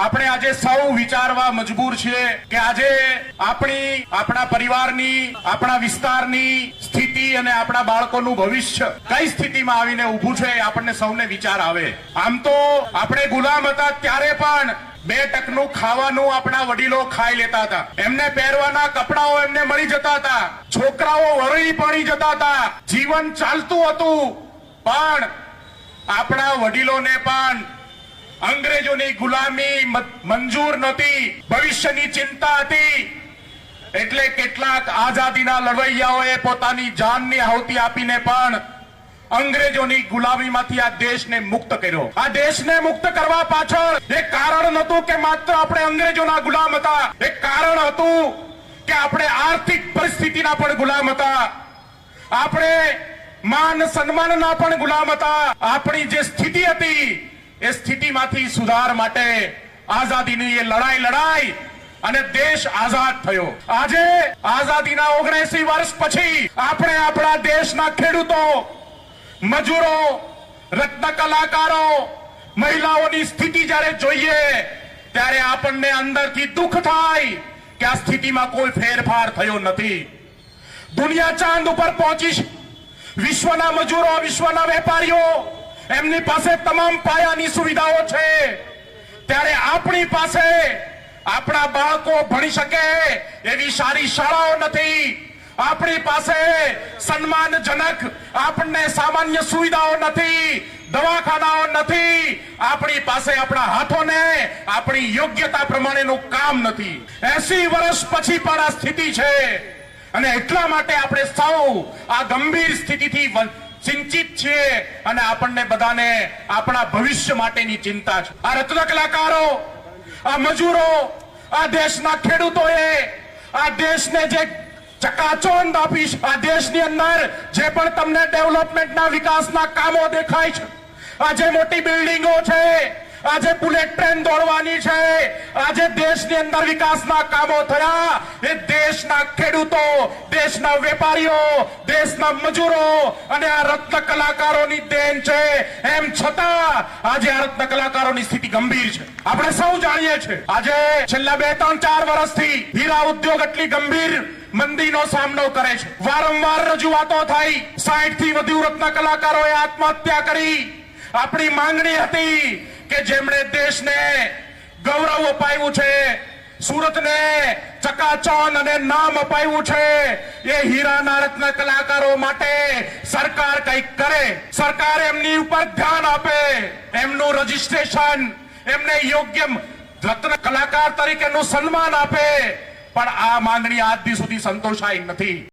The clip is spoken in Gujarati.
આપણે આજે સૌ વિચારવા મજબૂર છીએ કે આજે આપણી, આપણા પરિવારની, આપણા વિસ્તારની સ્થિતિ અને આપણા બાળકોનું ભવિષ્ય કઈ સ્થિતિમાં આવીને ઊભું છે આપણને સૌને વિચાર આવે. આમ તો આપણે ગુલામ હતા ત્યારે પણ બે ટકનું ખાવાનું આપણા વડીલો ખાઈ લેતા હતા. એમને પહેરવાના કપડાઓ એમને મળી જતા હતા. છોકરાઓ વરણી પડી જતા હતા. જીવન ચાલતું હતું. પણ આપણા વડીલોને પણ અંગ્રેજોની ગુલામી મંજૂર નહોતી. ભવિષ્યની ચિંતા હતી. એટલે કેટલાક આઝાદીના લડવૈયાઓએ પોતાની જાનની આહુતિ આપીને પણ અંગ્રેજોની ગુલામીમાંથી આ દેશને મુક્ત કર્યો. આ દેશને મુક્ત કરવા પાછળ એક કારણ નહોતું કે માત્ર આપણે અંગ્રેજોના ગુલામ હતા. એક કારણ હતું કે આપણે આર્થિક પરિસ્થિતિના પણ ગુલામ હતા. આપણે માન સન્માનના પણ ગુલામ હતા. આપણી જે સ્થિતિ હતી એ સ્થિતિમાંથી સુધાર માટે આઝાદીની એ લડાઈ લડાઈ અને દેશ આઝાદ થયો. આજે આઝાદીના ઓગણસી વર્ષ પછી આપણે આપણા દેશના ખેડૂતો, મજૂરો, રત્ન કલાકારો, મહિલાઓની સ્થિતિ જ્યારે જોઈએ, ત્યારે આપણને અંદરથી દુઃખ થાય કે આ સ્થિતિમાં કોઈ ફેરફાર થયો નથી. દુનિયા ચાંદ ઉપર પહોંચી વિશ્વના મજૂરો, વિશ્વના વેપારીઓ એમની પાસે તમામ પાયાની સુવિધાઓ છે. ત્યારે આપણી પાસે આપણા બાળકો ભણી શકે એવી સારી શાળાઓ નથી. આપણી પાસે સન્માનજનક આપણને સામાન્ય સુવિધાઓ નથી, દવાખાનાઓ નથી. આપણી પાસે આપણા હાથોને આપણી યોગ્યતા પ્રમાણેનું કામ નથી. એસી વર્ષ પછી પણ આ સ્થિતિ છે. અને એટલા માટે આપણે સૌ આ ગંભીર સ્થિતિથી ચિંતિત છીએ અને આપણને બધાને આપણા ભવિષ્ય માટેની ચિંતા છે. આ રત્ન કલાકારો આ મજૂરો, આ દેશના ખેડૂતોએ, આ દેશને જે ચકાચોંધ આપીશ, આ દેશની અંદર જે પણ તમને ડેવલપમેન્ટના વિકાસના કામો દેખાય છે, આ જે મોટી બિલ્ડિંગો છે આજે બુલેટ ટ્રેન દોડવાની છે. આજે દેશની અંદર વિકાસના કામો થયા. એ દેશના ખેડૂતો, દેશના વેપારીઓ, દેશના મજૂરો અને આ રત્ન કલાકારોની દેન છે. એમ છતાં આજે આ રત્ન કલાકારોની સ્થિતિ ગંભીર છે. આપણે સૌ જાણીએ છીએ. આજે છેલ્લા બે, ત્રણ, ચાર વર્ષથી હીરા ઉદ્યોગ એટલી ગંભીર મંદીનો સામનો કરે છે. વારંવાર રજૂઆતો થઈ. સાઈઠથી વધુ રત્ન કલાકારોએ આત્મહત્યા કરી. આપણી માંગણી હતી કે જેમણે દેશને ગૌરવ અપાયું છે, સુરતને ચકાચોન અને નામ અપાયું છે, એ હીરાના રત્ન કલાકારો માટે સરકાર કંઈક કરે, સરકાર એમની ઉપર ધ્યાન આપે, એમનું રજીસ્ટ્રેશન, એમને યોગ્ય રત્ન કલાકાર તરીકેનું સન્માન આપે, પણ આ માંગણી આજ સુધી સંતોષાઈ નથી.